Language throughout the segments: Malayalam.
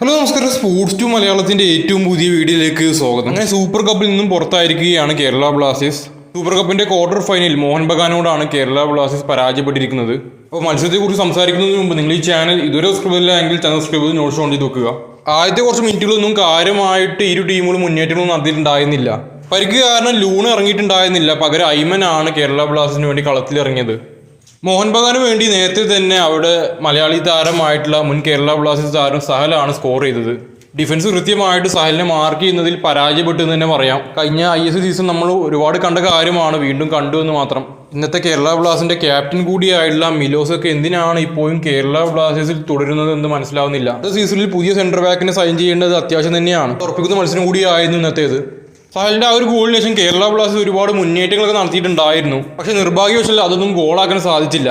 ഹലോ നമസ്കാരം. സ്പോർട്സ് ടു മലയാളത്തിന്റെ ഏറ്റവും പുതിയ വീഡിയോയിലേക്ക് സ്വാഗതം. അങ്ങനെ സൂപ്പർ കപ്പിൽ നിന്നും പുറത്തായിരിക്കുകയാണ് കേരള ബ്ലാസ്റ്റേഴ്സ്. സൂപ്പർ കപ്പിന്റെ ക്വാർട്ടർ ഫൈനൽ മോഹൻ ബഗാനോടാണ് കേരള ബ്ലാസ്റ്റേഴ്സ് പരാജയപ്പെട്ടിരിക്കുന്നത്. അപ്പോൾ മത്സരത്തെക്കുറിച്ച് സംസാരിക്കുന്നതിന് മുമ്പ് നിങ്ങൾ ഈ ചാനൽ ഇതുവരെ സബ്സ്ക്രൈബ് ചെയ്തില്ല എങ്കിൽ ചാനൽ സബ്സ്ക്രൈബ് ചെയ്ത് നോട്ട്സ് ഓൺ ചെയ്ത് വെക്കുക. ആദ്യത്തെ കുറച്ച് മിനിറ്റുകളൊന്നും കാര്യമായിട്ട് ഇരു ടീമുകളും മുന്നേറ്റങ്ങളൊന്നും നടത്തിയിട്ടുണ്ടായിരുന്നില്ല. പരിക്ക് കാരണം ലൂൺ ഇറങ്ങിയിട്ടുണ്ടായിരുന്നില്ല. പകരം ഐമൻ ആണ് കേരള ബ്ലാസ്റ്റേഴ്സിന് വേണ്ടി കളത്തിലിറങ്ങിയത്. മോഹൻ ബഗാന് വേണ്ടി നേരത്തെ തന്നെ അവിടെ മലയാളി താരമായിട്ടുള്ള മുൻ കേരള ബ്ലാസ്റ്റേഴ്സ് താരം സഹലാണ് സ്കോർ ചെയ്തത്. ഡിഫൻസ് കൃത്യമായിട്ട് സഹലിനെ മാർക്ക് ചെയ്യുന്നതിൽ പരാജയപ്പെട്ടു എന്ന് തന്നെ പറയാം. കഴിഞ്ഞ ഐ എസ് സീസൺ നമ്മൾ ഒരുപാട് കണ്ട കാര്യമാണ് വീണ്ടും കണ്ടു എന്ന് മാത്രം. ഇന്നത്തെ കേരള ബ്ലാസ്റ്റേഴ്സിന്റെ ക്യാപ്റ്റൻ കൂടിയായിട്ടുള്ള മിലോസ് ഒക്കെ എന്തിനാണ് ഇപ്പോഴും കേരള ബ്ലാസ്റ്റേഴ്സിൽ തുടരുന്നത് എന്ന് മനസ്സിലാവുന്നില്ല. സീസണിൽ പുതിയ സെന്റർ ബാക്കിനെ സൈൻ ചെയ്യേണ്ടത് അത്യാവശ്യം തന്നെയാണ്. ഉറപ്പിക്കുന്ന മത്സരം കൂടിയായിരുന്നു ഇന്നത്തേത്. സഹലിന്റെ ആ ഒരു ഗോളിന് ശേഷം കേരള ബ്ലാസ്റ്റേഴ്സ് ഒരുപാട് മുന്നേറ്റങ്ങളൊക്കെ നടത്തിയിട്ടുണ്ടായിരുന്നു. പക്ഷേ നിർഭാഗ്യവശാൽ അതൊന്നും ഗോളാക്കാൻ സാധിച്ചില്ല.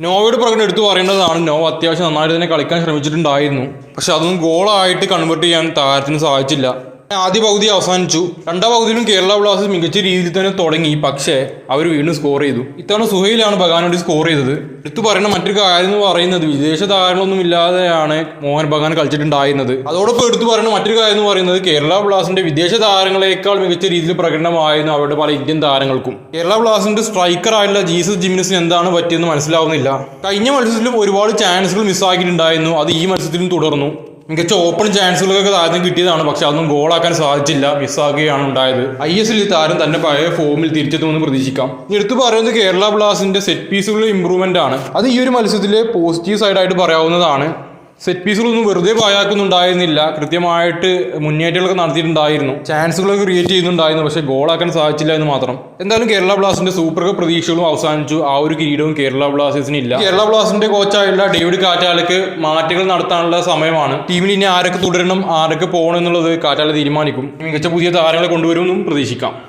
നോവയുടെ പ്രകടനം എടുത്തു പറയേണ്ടതാണ്. നോവ അത്യാവശ്യം നന്നായിട്ട് തന്നെ കളിക്കാൻ ശ്രമിച്ചിട്ടുണ്ടായിരുന്നു. പക്ഷെ അതൊന്നും ഗോളായിട്ട് കൺവേർട്ട് ചെയ്യാൻ താരത്തിന് സാധിച്ചില്ല. ആദ്യ പകുതി അവസാനിച്ചു. രണ്ടാം പകുതിയിലും കേരള ബ്ലാസ്റ്റേഴ്സ് മികച്ച രീതിയിൽ തന്നെ തുടങ്ങി. പക്ഷേ അവർ വീണ്ടും സ്കോർ ചെയ്തു. ഇത്തവണ സുഹൈലാണ് ബഗാൻ സ്കോർ ചെയ്തത്. എടുത്തു പറയുന്ന മറ്റൊരു കാര്യം എന്ന് പറയുന്നത് വിദേശ താരങ്ങളൊന്നും ഇല്ലാതെയാണ് മോഹൻ ബഗാൻ കളിച്ചിട്ടുണ്ടായിരുന്നത്. അതോടൊപ്പം എടുത്തു പറയുന്ന മറ്റൊരു കാര്യം എന്ന് പറയുന്നത് കേരള ബ്ലാസ്റ്റിന്റെ വിദേശ താരങ്ങളെക്കാൾ മികച്ച രീതിയിൽ പ്രകടനമായിരുന്നു അവരുടെ പല ഇന്ത്യൻ താരങ്ങൾക്കും. കേരള ബ്ലാസ്റ്റിന്റെ ആയിട്ടുള്ള ജീസസ് ജിമിനസിന് എന്താണ് പറ്റിയെന്ന് മനസ്സിലാവുന്നില്ല. കഴിഞ്ഞ മത്സരത്തിലും ഒരുപാട് ചാൻസുകൾ മിസ്സാക്കിയിട്ടുണ്ടായിരുന്നു അത് ഈ മത്സരത്തിലും തുടർന്നു. മികച്ച ഓപ്പൺ ചാൻസുകളൊക്കെ താരത്തിന് കിട്ടിയതാണ് പക്ഷെ അതൊന്നും ഗോളാക്കാൻ സാധിച്ചില്ല. മിസ്സാകുകയാണ് ഉണ്ടായത്. ഐ എസ് എല്ലിൽ താരം തന്നെ പഴയ ഫോമിൽ തിരിച്ചെത്തുമെന്ന് പ്രതീക്ഷിക്കാം. എടുത്തു പറയുന്നത് കേരള ബ്ലാസ്റ്റിന്റെ സെറ്റ് പീസുകളിൽ ഇമ്പ്രൂവ്മെന്റ് ആണ്. അത് ഈ ഒരു മത്സരത്തിലെ പോസിറ്റീവ് സൈഡായിട്ട് പറയാവുന്നതാണ്. സെറ്റ് പീസുകളൊന്നും വെറുതെ പായാക്കുന്നുണ്ടായിരുന്നില്ല കൃത്യമായിട്ട് മുന്നേറ്റങ്ങളൊക്കെ നടത്തിയിട്ടുണ്ടായിരുന്നു. ചാൻസുകളൊക്കെ ക്രിയേറ്റ് ചെയ്യുന്നുണ്ടായിരുന്നു. പക്ഷേ ഗോളാക്കാൻ സാധിച്ചില്ല എന്ന് മാത്രം. എന്തായാലും കേരള ബ്ലാസ്റ്റിന്റെ സൂപ്പർ കപ്പ് പ്രതീക്ഷകളും അവസാനിച്ചു. ആ ഒരു കിരീടവും കേരള ബ്ലാസ്റ്റേഴ്സിന് ഇല്ല. കേരള ബ്ലാസ്റ്റിന്റെ കോച്ചായുള്ള ഡേവിഡ് കാറ്റാലക്ക് മാറ്റങ്ങൾ നടത്താനുള്ള സമയമാണ്. ടീമിൽ ഇനി ആരൊക്കെ തുടരണം ആരൊക്കെ പോകണം എന്നുള്ളത് കാറ്റാല തീരുമാനിക്കും. മികച്ച പുതിയ താരങ്ങളെ കൊണ്ടുവരുമെന്നും പ്രതീക്ഷിക്കാം.